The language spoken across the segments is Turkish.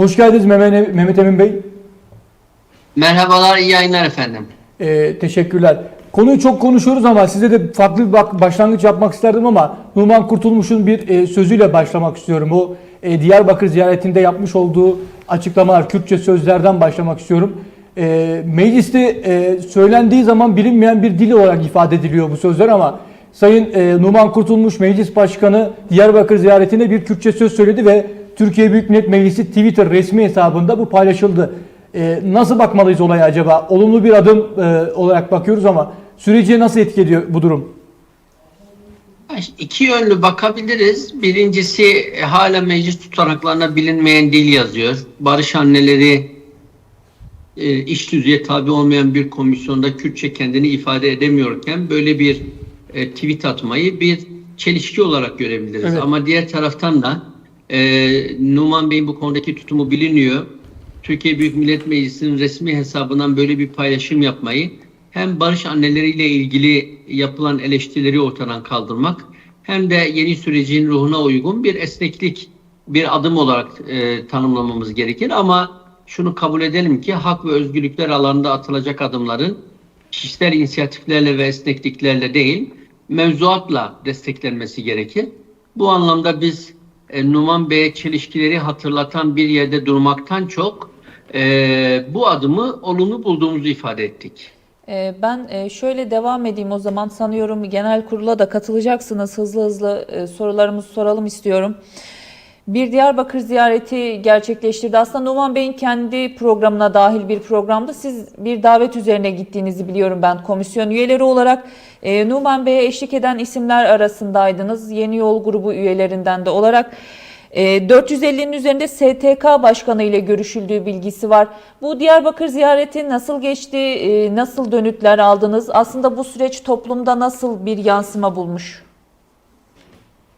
Hoş geldiniz Mehmet, Mehmet Emin Bey. Merhabalar, iyi yayınlar efendim. Ee, teşekkürler. Konuyu çok konuşuyoruz ama size de farklı bir başlangıç yapmak isterdim ama Numan Kurtulmuş'un bir e, sözüyle başlamak istiyorum. O e, Diyarbakır ziyaretinde yapmış olduğu açıklamalar, Kürtçe sözlerden başlamak istiyorum. E, mecliste e, söylendiği zaman bilinmeyen bir dil olarak ifade ediliyor bu sözler ama Sayın e, Numan Kurtulmuş Meclis Başkanı Diyarbakır ziyaretinde bir Kürtçe söz söyledi ve Türkiye Büyük Millet Meclisi Twitter resmi hesabında bu paylaşıldı. Ee, nasıl bakmalıyız olaya acaba? Olumlu bir adım e, olarak bakıyoruz ama süreci nasıl etki ediyor bu durum? İki yönlü bakabiliriz. Birincisi e, hala meclis tutanaklarına bilinmeyen dil yazıyor. Barış anneleri e, iş düzeye tabi olmayan bir komisyonda Kürtçe kendini ifade edemiyorken böyle bir e, tweet atmayı bir çelişki olarak görebiliriz. Evet. Ama diğer taraftan da e, Numan Bey'in bu konudaki tutumu biliniyor. Türkiye Büyük Millet Meclisi'nin resmi hesabından böyle bir paylaşım yapmayı hem barış anneleriyle ilgili yapılan eleştirileri ortadan kaldırmak hem de yeni sürecin ruhuna uygun bir esneklik bir adım olarak e, tanımlamamız gerekir. Ama şunu kabul edelim ki hak ve özgürlükler alanında atılacak adımların kişisel inisiyatiflerle ve esnekliklerle değil, mevzuatla desteklenmesi gerekir. Bu anlamda biz e, Numan Bey'e çelişkileri hatırlatan bir yerde durmaktan çok e, bu adımı olumlu bulduğumuzu ifade ettik. Ee, Ben e, şöyle devam edeyim o zaman sanıyorum genel kurula da katılacaksınız. Hızlı hızlı e, sorularımızı soralım istiyorum. Bir Diyarbakır ziyareti gerçekleştirdi. Aslında Numan Bey'in kendi programına dahil bir programda siz bir davet üzerine gittiğinizi biliyorum ben komisyon üyeleri olarak. E, Numan Bey'e eşlik eden isimler arasındaydınız. Yeni Yol grubu üyelerinden de olarak. E, 450'nin üzerinde STK Başkanı ile görüşüldüğü bilgisi var. Bu Diyarbakır ziyareti nasıl geçti? E, nasıl dönütler aldınız? Aslında bu süreç toplumda nasıl bir yansıma bulmuş?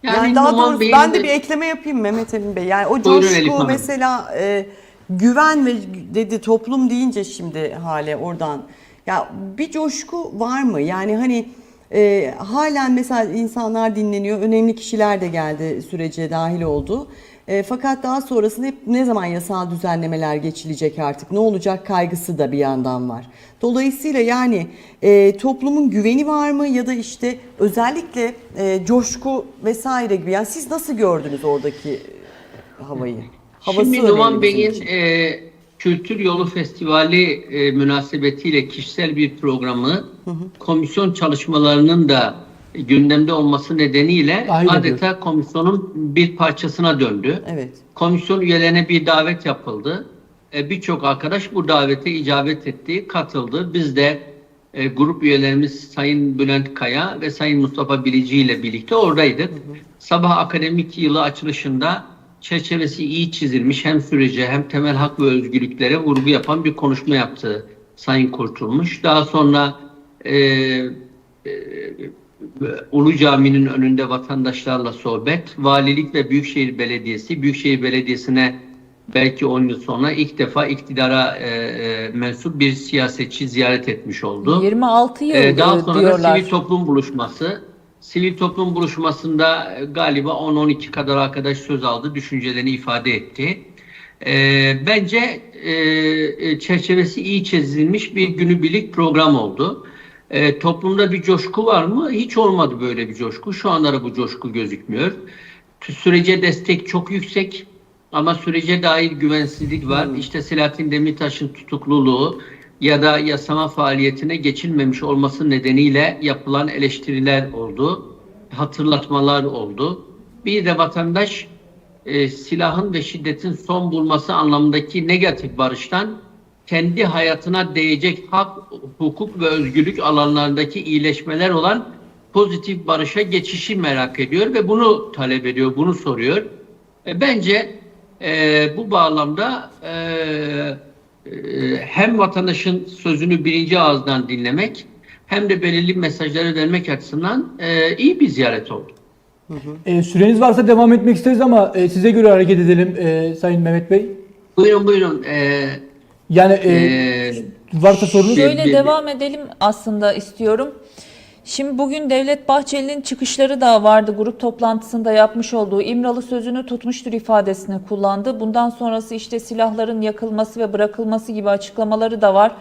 Yani, daha Numan doğrusu Bey'in ben de de- bir ekleme yapayım Mehmet Emin Bey. Yani o Buyurun coşku mesela e, güven ve dedi toplum deyince şimdi hale oradan. Ya bir coşku var mı? Yani hani e, halen mesela insanlar dinleniyor. Önemli kişiler de geldi sürece dahil oldu. E, fakat daha sonrasında hep ne zaman yasal düzenlemeler geçilecek artık ne olacak kaygısı da bir yandan var. Dolayısıyla yani e, toplumun güveni var mı ya da işte özellikle e, coşku vesaire gibi. Yani siz nasıl gördünüz oradaki havayı? Havası Şimdi Numan Bey'in e, Kültür Yolu Festivali e, münasebetiyle kişisel bir programı komisyon çalışmalarının da gündemde olması nedeniyle Dahil adeta komisyonun bir parçasına döndü. Evet. Komisyon üyelerine bir davet yapıldı. E, Birçok arkadaş bu davete icabet etti, katıldı. Biz de e, grup üyelerimiz Sayın Bülent Kaya ve Sayın Mustafa Bilici ile birlikte oradaydık. Sabah akademik yılı açılışında çerçevesi iyi çizilmiş hem sürece hem temel hak ve özgürlüklere vurgu yapan bir konuşma yaptı Sayın Kurtulmuş. Daha sonra e, Ulu Cami'nin önünde vatandaşlarla sohbet, valilik ve Büyükşehir Belediyesi, Büyükşehir Belediyesi'ne belki 10 yıl sonra ilk defa iktidara e, e, mensup bir siyasetçi ziyaret etmiş oldu. 26 yıl Ee, daha e, sonra da diyorlar. sivil toplum buluşması. Sivil toplum buluşmasında e, galiba 10-12 kadar arkadaş söz aldı, düşüncelerini ifade etti. Ee, bence e, e, çerçevesi iyi çizilmiş bir günübirlik program oldu. Ee, toplumda bir coşku var mı? Hiç olmadı böyle bir coşku. Şu anda da bu coşku gözükmüyor. Sürece destek çok yüksek ama sürece dair güvensizlik var. İşte Selahattin Demirtaş'ın tutukluluğu ya da yasama faaliyetine geçilmemiş olması nedeniyle yapılan eleştiriler oldu. Hatırlatmalar oldu. Bir de vatandaş e, silahın ve şiddetin son bulması anlamındaki negatif barıştan kendi hayatına değecek hak, hukuk ve özgürlük alanlarındaki iyileşmeler olan pozitif barışa geçişi merak ediyor ve bunu talep ediyor, bunu soruyor. E, bence e, bu bağlamda e, e, hem vatandaşın sözünü birinci ağızdan dinlemek hem de belirli mesajları vermek açısından e, iyi bir ziyaret oldu. E, süreniz varsa devam etmek isteriz ama e, size göre hareket edelim e, Sayın Mehmet Bey. Buyurun buyurun. E, Yani e, e, varsa sorunuz. Şöyle bir- devam edelim aslında istiyorum. Şimdi bugün Devlet Bahçeli'nin çıkışları da vardı. Grup toplantısında yapmış olduğu İmralı sözünü tutmuştur ifadesini kullandı. Bundan sonrası işte silahların yakılması ve bırakılması gibi açıklamaları da var.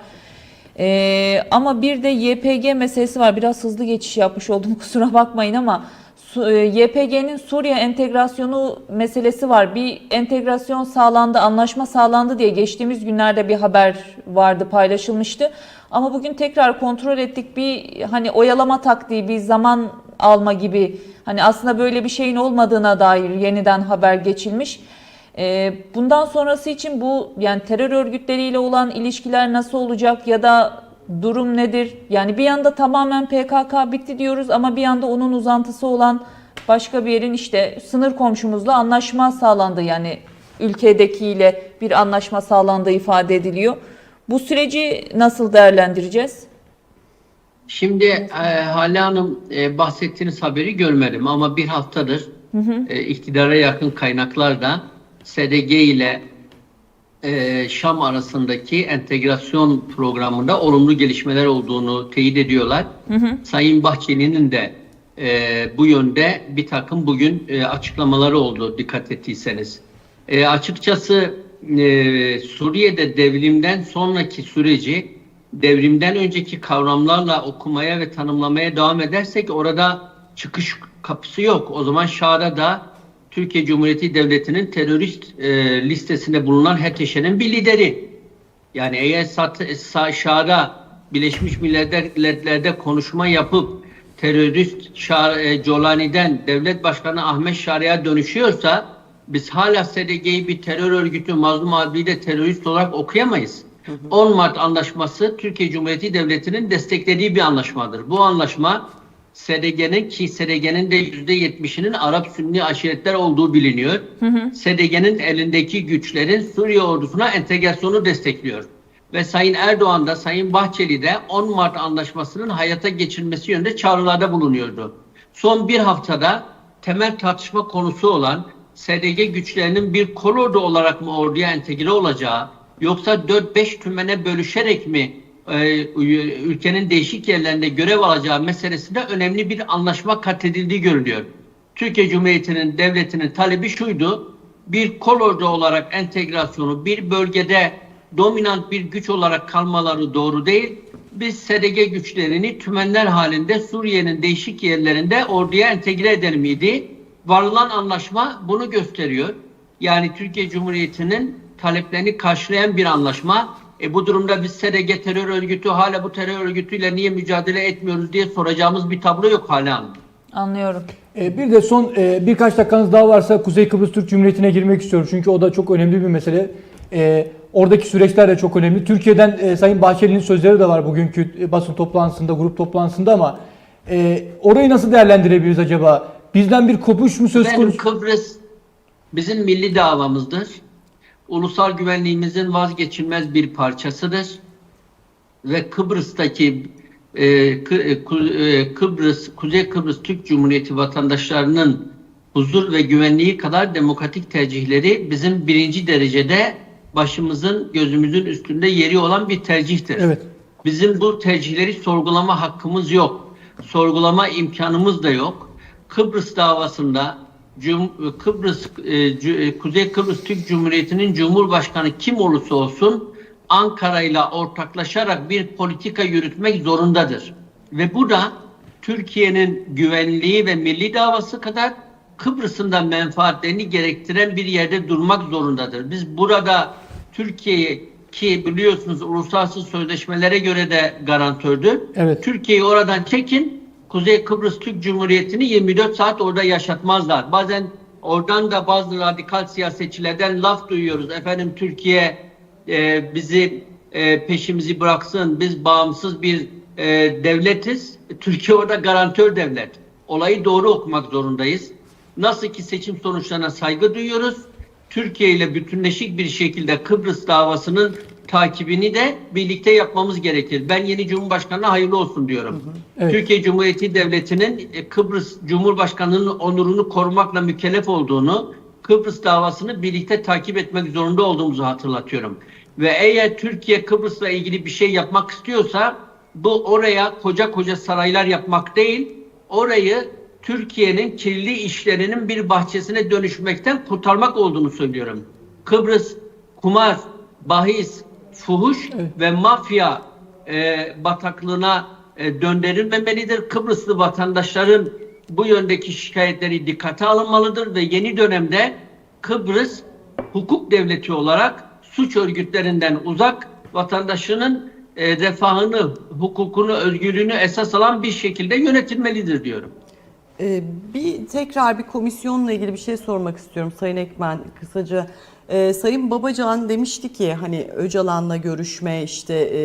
Ee, ama bir de YPG meselesi var. Biraz hızlı geçiş yapmış oldum kusura bakmayın ama YPG'nin Suriye entegrasyonu meselesi var. Bir entegrasyon sağlandı, anlaşma sağlandı diye geçtiğimiz günlerde bir haber vardı, paylaşılmıştı. Ama bugün tekrar kontrol ettik bir hani oyalama taktiği, bir zaman alma gibi hani aslında böyle bir şeyin olmadığına dair yeniden haber geçilmiş. Ee, bundan sonrası için bu yani terör örgütleriyle olan ilişkiler nasıl olacak ya da durum nedir? Yani bir yanda tamamen PKK bitti diyoruz ama bir yanda onun uzantısı olan başka bir yerin işte sınır komşumuzla anlaşma sağlandı yani ülkedekiyle bir anlaşma sağlandığı ifade ediliyor. Bu süreci nasıl değerlendireceğiz? Şimdi e, Hale Hanım e, bahsettiğiniz haberi görmedim ama bir haftadır e, iktidara yakın kaynaklar da SDG ile e, Şam arasındaki entegrasyon programında olumlu gelişmeler olduğunu teyit ediyorlar. Sayın Bahçeli'nin de e, bu yönde bir takım bugün e, açıklamaları oldu dikkat ettiyseniz. E, açıkçası e, Suriye'de devrimden sonraki süreci devrimden önceki kavramlarla okumaya ve tanımlamaya devam edersek orada çıkış kapısı yok. O zaman Şar'a da Türkiye Cumhuriyeti Devleti'nin terörist e, listesinde bulunan HTŞ'nin bir lideri. Yani eğer Şar'a Birleşmiş Milletler'de konuşma yapıp terörist Şar, e, Colani'den devlet başkanı Ahmet Şar'a dönüşüyorsa biz hala SDG'yi bir terör örgütü Mazlum Adli'yi de terörist olarak okuyamayız. 10 Mart Anlaşması Türkiye Cumhuriyeti Devleti'nin desteklediği bir anlaşmadır. Bu anlaşma SDG'nin ki SDG'nin de %70'inin Arap Sünni aşiretler olduğu biliniyor. SDG'nin elindeki güçlerin Suriye ordusuna entegrasyonu destekliyor. Ve Sayın Erdoğan da Sayın Bahçeli de 10 Mart Anlaşması'nın hayata geçirilmesi yönünde çağrılarda bulunuyordu. Son bir haftada temel tartışma konusu olan SDG güçlerinin bir kolordu olarak mı orduya entegre olacağı yoksa 4-5 tümene bölüşerek mi ülkenin değişik yerlerinde görev alacağı meselesinde önemli bir anlaşma kat edildiği görülüyor. Türkiye Cumhuriyeti'nin devletinin talebi şuydu. Bir kolordu olarak entegrasyonu bir bölgede dominant bir güç olarak kalmaları doğru değil. Biz SDG güçlerini tümenler halinde Suriye'nin değişik yerlerinde orduya entegre edelim idi. Varılan anlaşma bunu gösteriyor. Yani Türkiye Cumhuriyeti'nin taleplerini karşılayan bir anlaşma. E bu durumda biz SDG terör örgütü hala bu terör örgütüyle niye mücadele etmiyoruz diye soracağımız bir tablo yok hala. Anlıyorum. E, bir de son e, birkaç dakikanız daha varsa Kuzey Kıbrıs Türk Cumhuriyeti'ne girmek istiyorum. Çünkü o da çok önemli bir mesele. E, oradaki süreçler de çok önemli. Türkiye'den e, Sayın Bahçeli'nin sözleri de var bugünkü e, basın toplantısında, grup toplantısında ama e, orayı nasıl değerlendirebiliriz acaba? Bizden bir kopuş mu söz Ben konusu? Kıbrıs bizim milli davamızdır. Ulusal güvenliğimizin vazgeçilmez bir parçasıdır. Ve Kıbrıs'taki e, Kı- e, e, Kıbrıs, Kuzey Kıbrıs Türk Cumhuriyeti vatandaşlarının huzur ve güvenliği kadar demokratik tercihleri bizim birinci derecede başımızın, gözümüzün üstünde yeri olan bir tercihtir. Evet. Bizim bu tercihleri sorgulama hakkımız yok. Sorgulama imkanımız da yok. Kıbrıs davasında Cum- Kıbrıs e, e, Kuzey Kıbrıs Türk Cumhuriyeti'nin Cumhurbaşkanı kim olursa olsun Ankara ile ortaklaşarak bir politika yürütmek zorundadır. Ve bu da Türkiye'nin güvenliği ve milli davası kadar Kıbrıs'ın da menfaatlerini gerektiren bir yerde durmak zorundadır. Biz burada Türkiye'yi ki biliyorsunuz uluslararası sözleşmelere göre de garantördür. Evet. Türkiye'yi oradan çekin. Kuzey Kıbrıs Türk Cumhuriyeti'ni 24 saat orada yaşatmazlar. Bazen oradan da bazı radikal siyasetçilerden laf duyuyoruz. Efendim Türkiye e, bizi e, peşimizi bıraksın. Biz bağımsız bir e, devletiz. Türkiye orada garantör devlet. Olayı doğru okumak zorundayız. Nasıl ki seçim sonuçlarına saygı duyuyoruz. Türkiye ile bütünleşik bir şekilde Kıbrıs davasının takibini de birlikte yapmamız gerekir. Ben yeni Cumhurbaşkanı'na hayırlı olsun diyorum. Evet. Türkiye Cumhuriyeti Devleti'nin e, Kıbrıs Cumhurbaşkanı'nın onurunu korumakla mükellef olduğunu, Kıbrıs davasını birlikte takip etmek zorunda olduğumuzu hatırlatıyorum. Ve eğer Türkiye Kıbrıs'la ilgili bir şey yapmak istiyorsa bu oraya koca koca saraylar yapmak değil, orayı Türkiye'nin kirli işlerinin bir bahçesine dönüşmekten kurtarmak olduğunu söylüyorum. Kıbrıs, kumar, bahis, fuhuş ve mafya e, bataklığına e, döndürülmemelidir. Kıbrıslı vatandaşların bu yöndeki şikayetleri dikkate alınmalıdır ve yeni dönemde Kıbrıs hukuk devleti olarak suç örgütlerinden uzak vatandaşının e, refahını, hukukunu, özgürlüğünü esas alan bir şekilde yönetilmelidir diyorum. Ee, bir tekrar bir komisyonla ilgili bir şey sormak istiyorum Sayın Ekmen kısaca. Ee, Sayın Babacan demişti ki hani Öcalan'la görüşme işte e,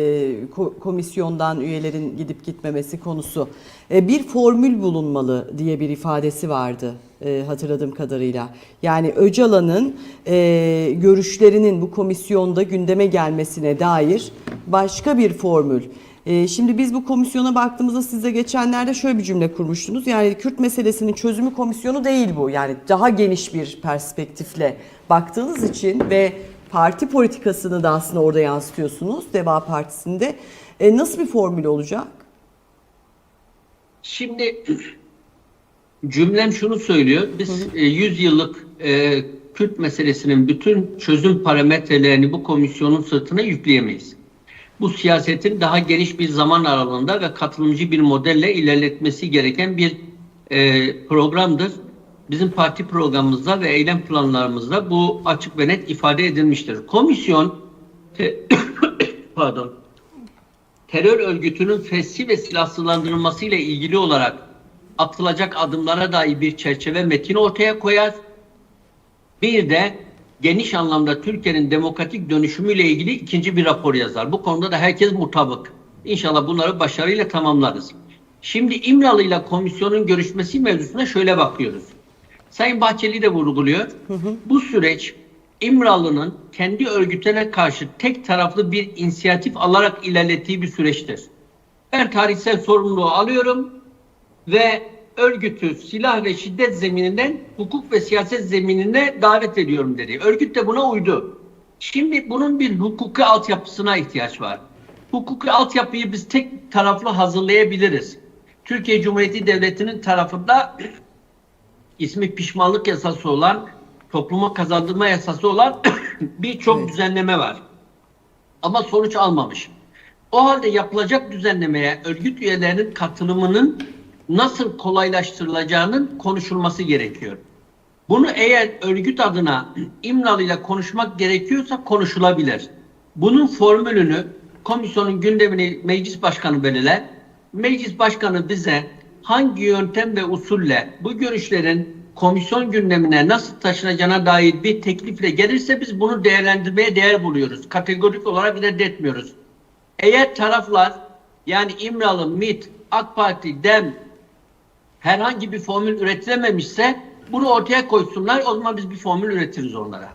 ko- komisyondan üyelerin gidip gitmemesi konusu. E, bir formül bulunmalı diye bir ifadesi vardı e, hatırladığım kadarıyla. Yani Öcalan'ın e, görüşlerinin bu komisyonda gündeme gelmesine dair başka bir formül. Ee, Şimdi biz bu komisyona baktığımızda size geçenlerde şöyle bir cümle kurmuştunuz. Yani Kürt meselesinin çözümü komisyonu değil bu. Yani daha geniş bir perspektifle baktığınız için ve parti politikasını da aslında orada yansıtıyorsunuz Deva Partisi'nde. E, nasıl bir formül olacak? Şimdi cümlem şunu söylüyor. Biz e, 100 yıllık e, Kürt meselesinin bütün çözüm parametrelerini bu komisyonun sırtına yükleyemeyiz. Bu siyasetin daha geniş bir zaman aralığında ve katılımcı bir modelle ilerletmesi gereken bir e, programdır. Bizim parti programımızda ve eylem planlarımızda bu açık ve net ifade edilmiştir. Komisyon te- pardon terör örgütünün fesli ve silahsızlandırılması ile ilgili olarak atılacak adımlara dair bir çerçeve metin ortaya koyar. Bir de geniş anlamda Türkiye'nin demokratik dönüşümüyle ilgili ikinci bir rapor yazar. Bu konuda da herkes mutabık. İnşallah bunları başarıyla tamamlarız. Şimdi İmralı ile komisyonun görüşmesi mevzusuna şöyle bakıyoruz. Sayın Bahçeli de vurguluyor. Bu süreç İmralı'nın kendi örgütüne karşı tek taraflı bir inisiyatif alarak ilerlettiği bir süreçtir. Ben tarihsel sorumluluğu alıyorum ve örgütü silah ve şiddet zemininden hukuk ve siyaset zeminine davet ediyorum dedi. Örgüt de buna uydu. Şimdi bunun bir hukuki altyapısına ihtiyaç var. Hukuki altyapıyı biz tek taraflı hazırlayabiliriz. Türkiye Cumhuriyeti Devleti'nin tarafında ismi pişmanlık yasası olan, topluma kazandırma yasası olan birçok Evet. düzenleme var. Ama sonuç almamış. O halde yapılacak düzenlemeye örgüt üyelerinin katılımının nasıl kolaylaştırılacağının konuşulması gerekiyor. Bunu eğer örgüt adına İmralı ile konuşmak gerekiyorsa konuşulabilir. Bunun formülünü komisyonun gündemini meclis başkanı belirler. Meclis başkanı bize hangi yöntem ve usulle bu görüşlerin komisyon gündemine nasıl taşınacağına dair bir teklifle gelirse biz bunu değerlendirmeye değer buluyoruz. Kategorik olarak reddetmiyoruz. Eğer taraflar yani İmralı, MİT, AK Parti, DEM herhangi bir formül üretilememişse bunu ortaya koysunlar. O zaman biz bir formül üretiriz onlara.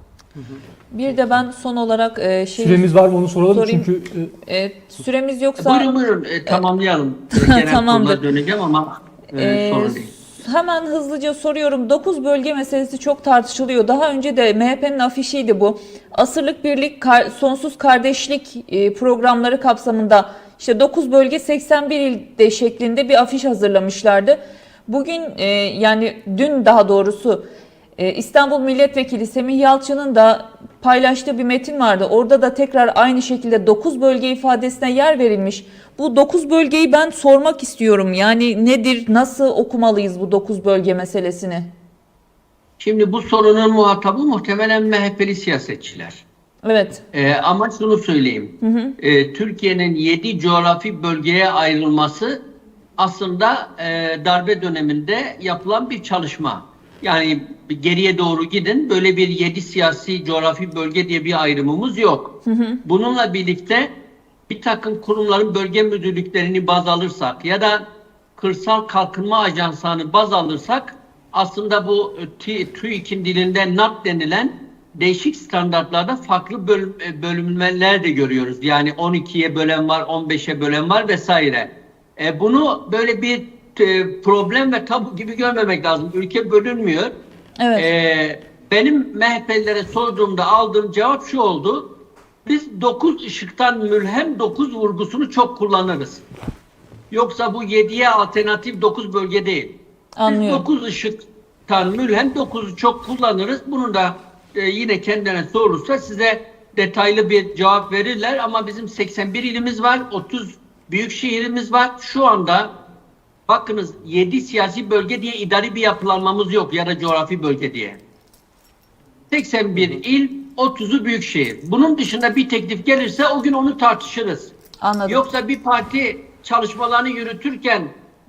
Bir de ben son olarak e, şey Süremiz var mı onu soralım Sorayım. çünkü e, e, süremiz yoksa buyurun buyurun e, tamamlayalım. E, genel Tamamdır. döneceğim ama e, sorun değil. Hemen hızlıca soruyorum. 9 bölge meselesi çok tartışılıyor. Daha önce de MHP'nin afişiydi bu. Asırlık birlik, kar- sonsuz kardeşlik e, programları kapsamında işte 9 bölge 81 ilde şeklinde bir afiş hazırlamışlardı. Bugün e, yani dün daha doğrusu e, İstanbul Milletvekili Semih Yalçın'ın da paylaştığı bir metin vardı. Orada da tekrar aynı şekilde 9 bölge ifadesine yer verilmiş. Bu 9 bölgeyi ben sormak istiyorum. Yani nedir, nasıl okumalıyız bu 9 bölge meselesini? Şimdi bu sorunun muhatabı muhtemelen MHP'li siyasetçiler. Evet. E, ama şunu söyleyeyim. E, Türkiye'nin 7 coğrafi bölgeye ayrılması aslında e, darbe döneminde yapılan bir çalışma. Yani geriye doğru gidin böyle bir 7 siyasi coğrafi bölge diye bir ayrımımız yok. Bununla birlikte bir takım kurumların bölge müdürlüklerini baz alırsak ya da kırsal kalkınma ajanslarını baz alırsak aslında bu e, TÜİK'in dilinde NAT denilen değişik standartlarda farklı bölüm, e, bölümler de görüyoruz. Yani 12'ye bölen var, 15'e bölen var vesaire. E, bunu böyle bir e, problem ve tabu gibi görmemek lazım. Ülke bölünmüyor. Evet. E, benim MHP'lilere sorduğumda aldığım cevap şu oldu. Biz 9 ışıktan mülhem 9 vurgusunu çok kullanırız. Yoksa bu 7'ye alternatif 9 bölge değil. Anlıyorum. Biz 9 ışıktan mülhem 9'u çok kullanırız. Bunu da e, yine kendine sorulursa size detaylı bir cevap verirler. Ama bizim 81 ilimiz var, 30 büyük şehrimiz var. Şu anda bakınız 7 siyasi bölge diye idari bir yapılanmamız yok ya da coğrafi bölge diye. 81 il, 30'u büyük şehir. Bunun dışında bir teklif gelirse o gün onu tartışırız. Anladım. Yoksa bir parti çalışmalarını yürütürken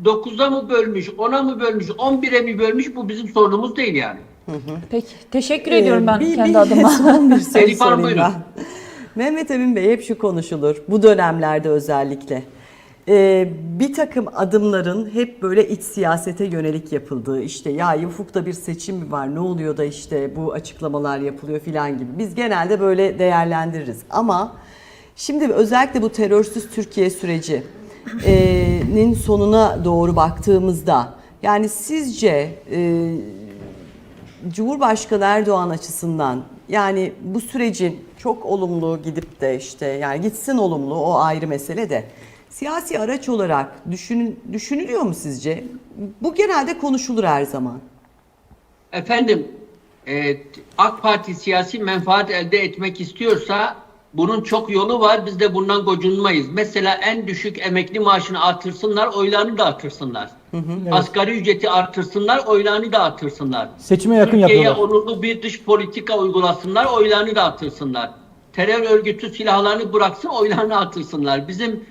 9'a mı bölmüş, 10'a mı bölmüş, 11'e mi bölmüş bu bizim sorunumuz değil yani. Peki. Teşekkür ediyorum ben Ee, bir, kendi bir adıma. Son bir soru Elif Hanım, buyurun. ben. Mehmet Emin Bey hep şu konuşulur. Bu dönemlerde özellikle. Ee, bir takım adımların hep böyle iç siyasete yönelik yapıldığı işte ya ufukta bir seçim mi var ne oluyor da işte bu açıklamalar yapılıyor filan gibi. Biz genelde böyle değerlendiririz ama şimdi özellikle bu terörsüz Türkiye sürecinin sonuna doğru baktığımızda yani sizce e, Cumhurbaşkanı Erdoğan açısından yani bu sürecin çok olumlu gidip de işte yani gitsin olumlu o ayrı mesele de siyasi araç olarak düşün, düşünülüyor mu sizce? Bu genelde konuşulur her zaman. Efendim, e, AK Parti siyasi menfaat elde etmek istiyorsa bunun çok yolu var. Biz de bundan gocunmayız. Mesela en düşük emekli maaşını artırsınlar, oylarını da artırsınlar. Asgari ücreti artırsınlar, oylarını da artırsınlar. Seçime yakın Türkiye'ye yapıyorlar. onurlu bir dış politika uygulasınlar, oylarını da artırsınlar. Terör örgütü silahlarını bıraksın, oylarını artırsınlar. Bizim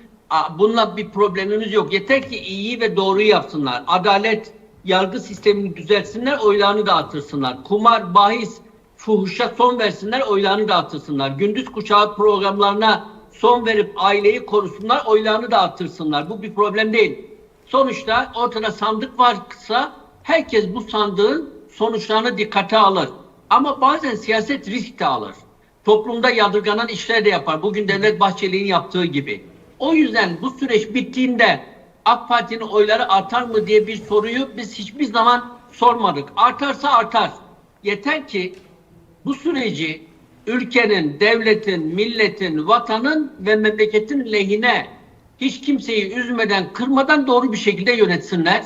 bununla bir problemimiz yok. Yeter ki iyiyi ve doğruyu yapsınlar. Adalet, yargı sistemini düzeltsinler, oylarını da artırsınlar. Kumar, bahis, fuhuşa son versinler, oylarını da artırsınlar. Gündüz kuşağı programlarına son verip aileyi korusunlar, oylarını da artırsınlar. Bu bir problem değil. Sonuçta ortada sandık varsa herkes bu sandığın sonuçlarını dikkate alır. Ama bazen siyaset risk de alır. Toplumda yadırganan işler de yapar. Bugün Devlet Bahçeli'nin yaptığı gibi. O yüzden bu süreç bittiğinde AK Parti'nin oyları artar mı diye bir soruyu biz hiçbir zaman sormadık. Artarsa artar. Yeter ki bu süreci ülkenin, devletin, milletin, vatanın ve memleketin lehine hiç kimseyi üzmeden, kırmadan doğru bir şekilde yönetsinler.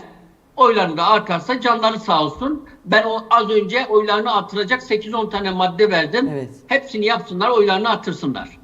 Oyları da artarsa canları sağ olsun. Ben o az önce oylarını artıracak 8-10 tane madde verdim. Evet. Hepsini yapsınlar, oylarını artırsınlar.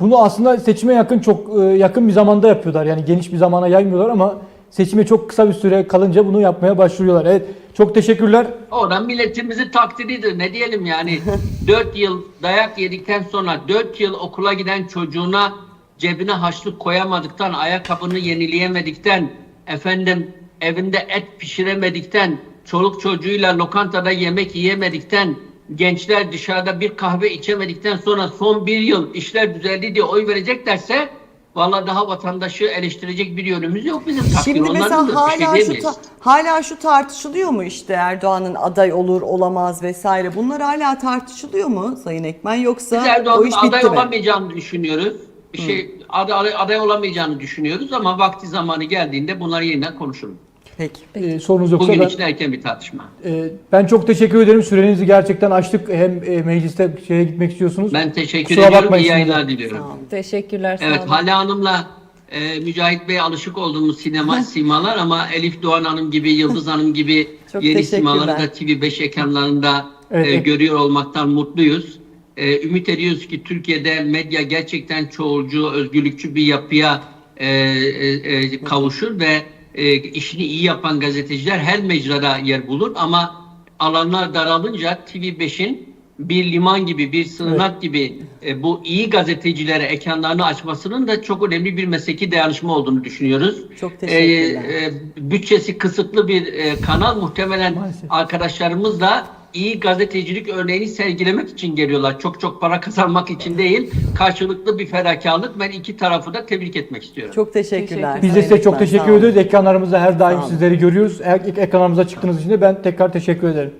Bunu aslında seçime yakın çok e, yakın bir zamanda yapıyorlar. Yani geniş bir zamana yaymıyorlar ama seçime çok kısa bir süre kalınca bunu yapmaya başlıyorlar. Evet. Çok teşekkürler. Oradan milletimizi takdiridir. Ne diyelim yani 4 yıl dayak yedikten sonra 4 yıl okula giden çocuğuna cebine haçlık koyamadıktan, ayakkabını yenileyemedikten, efendim evinde et pişiremedikten, çoluk çocuğuyla lokantada yemek yiyemedikten, gençler dışarıda bir kahve içemedikten sonra son bir yıl işler düzeldi diye oy vereceklerse Vallahi daha vatandaşı eleştirecek bir yönümüz yok bizim takdir Şimdi mesela şey hala şu diyemeyiz. ta- hala şu tartışılıyor mu işte Erdoğan'ın aday olur olamaz vesaire. Bunlar hala tartışılıyor mu Sayın Ekmen yoksa Biz o Erdoğan'ın iş bitti aday mi? olamayacağını düşünüyoruz. Bir şey aday, aday olamayacağını düşünüyoruz ama vakti zamanı geldiğinde bunları yeniden konuşuruz. Peki. E, sorunuz yoksa Bugün ben, için erken bir tartışma. e, ben çok teşekkür ederim. Sürenizi gerçekten açtık. Hem e, mecliste şeye gitmek istiyorsunuz. Ben teşekkür Kusura ediyorum. İyi yayınlar diliyorum. Sağ olun. Teşekkürler. Sağ Evet. Hale Hanım'la e, Mücahit Bey alışık olduğumuz sinema simalar ama Elif Doğan Hanım gibi, Yıldız Hanım gibi Çok yeni simaları da TV5 ekranlarında Evet, e, evet. görüyor olmaktan mutluyuz. E, ümit ediyoruz ki Türkiye'de medya gerçekten çoğulcu, özgürlükçü bir yapıya e, e, e, kavuşur ve e, işini iyi yapan gazeteciler her mecrada yer bulur ama alanlar daralınca TV5'in bir liman gibi, bir sığınak gibi e, bu iyi gazetecilere ekranlarını açmasının da çok önemli bir mesleki dayanışma olduğunu düşünüyoruz. Çok teşekkürler. E, e, bütçesi kısıtlı bir e, kanal muhtemelen Maalesef. arkadaşlarımız da iyi gazetecilik örneğini sergilemek için geliyorlar. Çok çok para kazanmak için değil, karşılıklı bir fedakarlık. Ben iki tarafı da tebrik etmek istiyorum. Çok teşekkürler. Biz de size çok teşekkür ediyoruz. Ekranlarımızda her daim sizleri görüyoruz. Eğer ekranlarımıza çıktığınız için de ben tekrar teşekkür ederim.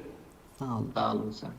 Sağ olun. Sağ olun. Sağ olun.